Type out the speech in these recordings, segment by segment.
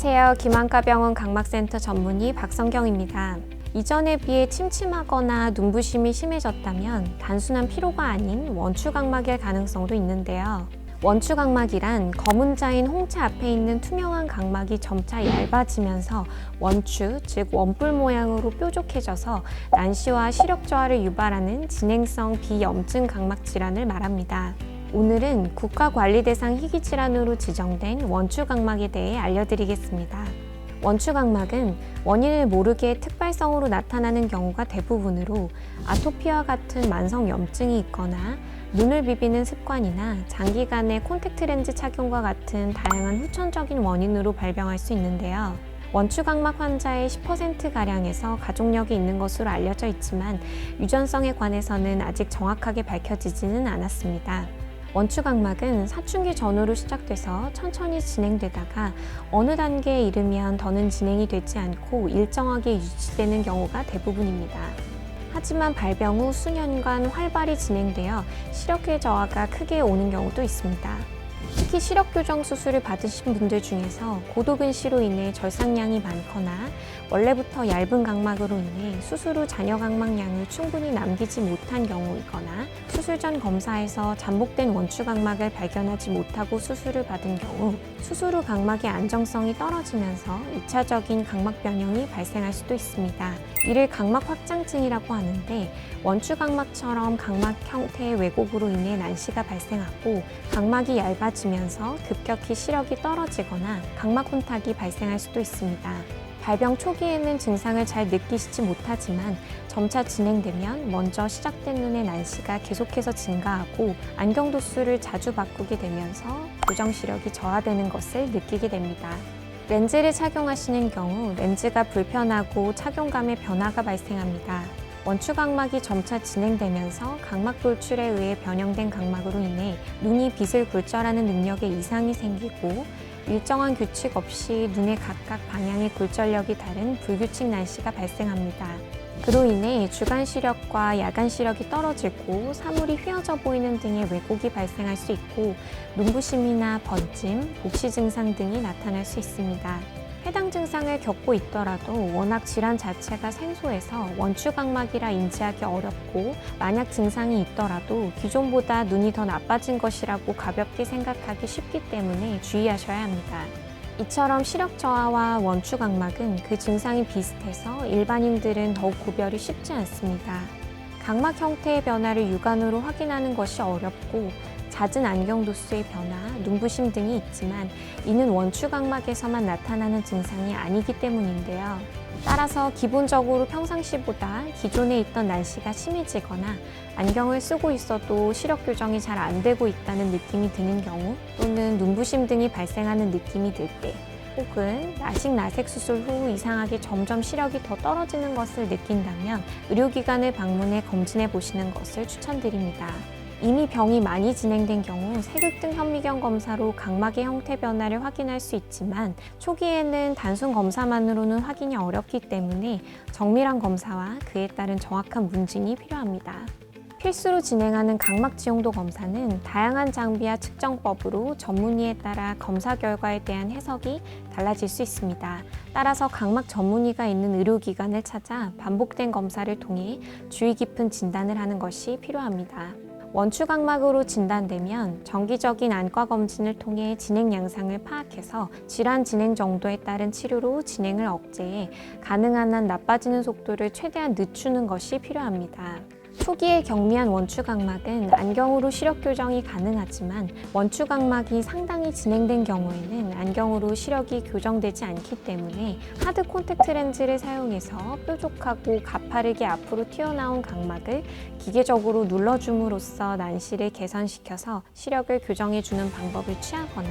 안녕하세요. 김한가병원 각막센터 전문의 박성경입니다. 이전에 비해 침침하거나 눈부심이 심해졌다면 단순한 피로가 아닌 원추각막일 가능성도 있는데요. 원추각막이란 검은 자인 홍채 앞에 있는 투명한 각막이 점차 얇아지면서 원추, 즉 원뿔 모양으로 뾰족해져서 난시와 시력 저하를 유발하는 진행성 비염증 각막 질환을 말합니다. 오늘은 국가관리대상 희귀질환으로 지정된 원추각막에 대해 알려드리겠습니다. 원추각막은 원인을 모르게 특발성으로 나타나는 경우가 대부분으로 아토피와 같은 만성 염증이 있거나 눈을 비비는 습관이나 장기간의 콘택트 렌즈 착용과 같은 다양한 후천적인 원인으로 발병할 수 있는데요. 원추각막 환자의 10%가량에서 가족력이 있는 것으로 알려져 있지만 유전성에 관해서는 아직 정확하게 밝혀지지는 않았습니다. 원추각막은 사춘기 전후로 시작돼서 천천히 진행되다가 어느 단계에 이르면 더는 진행이 되지 않고 일정하게 유지되는 경우가 대부분입니다. 하지만 발병 후 수년간 활발히 진행되어 시력의 저하가 크게 오는 경우도 있습니다. 특히 시력 교정 수술을 받으신 분들 중에서 고도근시로 인해 절삭량이 많거나 원래부터 얇은 각막으로 인해 수술 후 잔여 각막량을 충분히 남기지 못한 경우이거나 수술 전 검사에서 잠복된 원추 각막을 발견하지 못하고 수술을 받은 경우 수술 후 각막의 안정성이 떨어지면서 2차적인 각막 변형이 발생할 수도 있습니다. 이를 각막 확장증이라고 하는데 원추 각막처럼 각막 형태의 왜곡으로 인해 난시가 발생하고 각막이 얇아 지면서 급격히 시력이 떨어지거나 각막 혼탁이 발생할 수도 있습니다. 발병 초기에는 증상을 잘 느끼시지 못하지만 점차 진행되면 먼저 시작된 눈의 난시가 계속해서 증가하고 안경 도수를 자주 바꾸게 되면서 교정 시력이 저하되는 것을 느끼게 됩니다. 렌즈를 착용하시는 경우 렌즈가 불편하고 착용감에 변화가 발생합니다. 원추 각막이 점차 진행되면서 각막 돌출에 의해 변형된 각막으로 인해 눈이 빛을 굴절하는 능력에 이상이 생기고 일정한 규칙 없이 눈의 각각 방향의 굴절력이 다른 불규칙 난시가 발생합니다. 그로 인해 주간 시력과 야간 시력이 떨어지고 사물이 휘어져 보이는 등의 왜곡이 발생할 수 있고 눈부심이나 번짐, 복시 증상 등이 나타날 수 있습니다. 해당 증상을 겪고 있더라도 워낙 질환 자체가 생소해서 원추각막이라 인지하기 어렵고 만약 증상이 있더라도 기존보다 눈이 더 나빠진 것이라고 가볍게 생각하기 쉽기 때문에 주의하셔야 합니다. 이처럼 시력 저하와 원추 각막은 그 증상이 비슷해서 일반인들은 더욱 구별이 쉽지 않습니다. 각막 형태의 변화를 육안으로 확인하는 것이 어렵고 잦은 안경 도수의 변화, 눈부심 등이 있지만 이는 원추각막에서만 나타나는 증상이 아니기 때문인데요. 따라서 기본적으로 평상시보다 기존에 있던 난시가 심해지거나 안경을 쓰고 있어도 시력 교정이 잘 안 되고 있다는 느낌이 드는 경우 또는 눈부심 등이 발생하는 느낌이 들 때 혹은 라식 라섹 수술 후 이상하게 점점 시력이 더 떨어지는 것을 느낀다면 의료기관을 방문해 검진해 보시는 것을 추천드립니다. 이미 병이 많이 진행된 경우 세극등 현미경 검사로 각막의 형태 변화를 확인할 수 있지만 초기에는 단순 검사만으로는 확인이 어렵기 때문에 정밀한 검사와 그에 따른 정확한 문진이 필요합니다. 필수로 진행하는 각막 지용도 검사는 다양한 장비와 측정법으로 전문의에 따라 검사 결과에 대한 해석이 달라질 수 있습니다. 따라서 각막 전문의가 있는 의료기관을 찾아 반복된 검사를 통해 주의 깊은 진단을 하는 것이 필요합니다. 원추각막으로 진단되면 정기적인 안과 검진을 통해 진행 양상을 파악해서 질환 진행 정도에 따른 치료로 진행을 억제해 가능한 한 나빠지는 속도를 최대한 늦추는 것이 필요합니다. 초기에 경미한 원추각막은 안경으로 시력 교정이 가능하지만 원추각막이 상당히 진행된 경우에는 안경으로 시력이 교정되지 않기 때문에 하드 콘택트 렌즈를 사용해서 뾰족하고 가파르게 앞으로 튀어나온 각막을 기계적으로 눌러줌으로써 난시를 개선시켜서 시력을 교정해주는 방법을 취하거나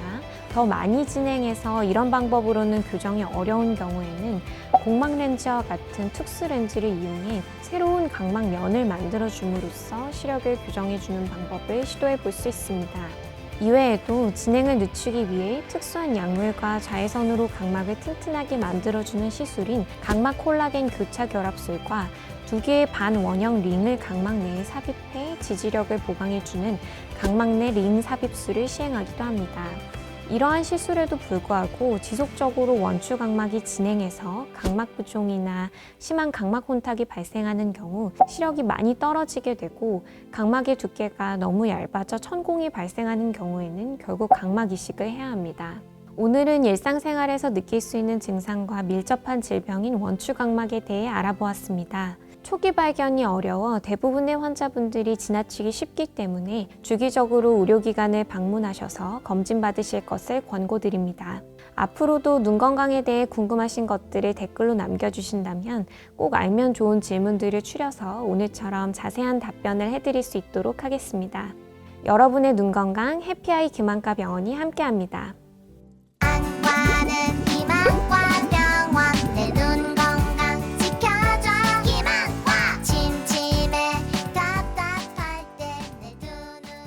더 많이 진행해서 이런 방법으로는 교정이 어려운 경우에는 공막 렌즈와 같은 특수 렌즈를 이용해 새로운 각막 면을 만 들어 줌으로써 시력을 교정해 주는 방법을 시도해 볼 수 있습니다. 이외에도 진행을 늦추기 위해 특수한 약물과 자외선으로 각막을 튼튼하게 만들어주는 시술인 각막 콜라겐 교차 결합술과 두 개의 반원형 링을 각막 내에 삽입해 지지력을 보강해주는 각막 내 링 삽입술을 시행하기도 합니다. 이러한 시술에도 불구하고 지속적으로 원추 각막이 진행해서 각막 부종이나 심한 각막 혼탁이 발생하는 경우 시력이 많이 떨어지게 되고 각막의 두께가 너무 얇아져 천공이 발생하는 경우에는 결국 각막 이식을 해야 합니다. 오늘은 일상생활에서 느낄 수 있는 증상과 밀접한 질병인 원추 각막에 대해 알아보았습니다. 초기 발견이 어려워 대부분의 환자분들이 지나치기 쉽기 때문에 주기적으로 의료기관을 방문하셔서 검진받으실 것을 권고드립니다. 앞으로도 눈 건강에 대해 궁금하신 것들을 댓글로 남겨주신다면 꼭 알면 좋은 질문들을 추려서 오늘처럼 자세한 답변을 해드릴 수 있도록 하겠습니다. 여러분의 눈 건강 해피아이 김한과 병원이 함께합니다. 안과는 희망과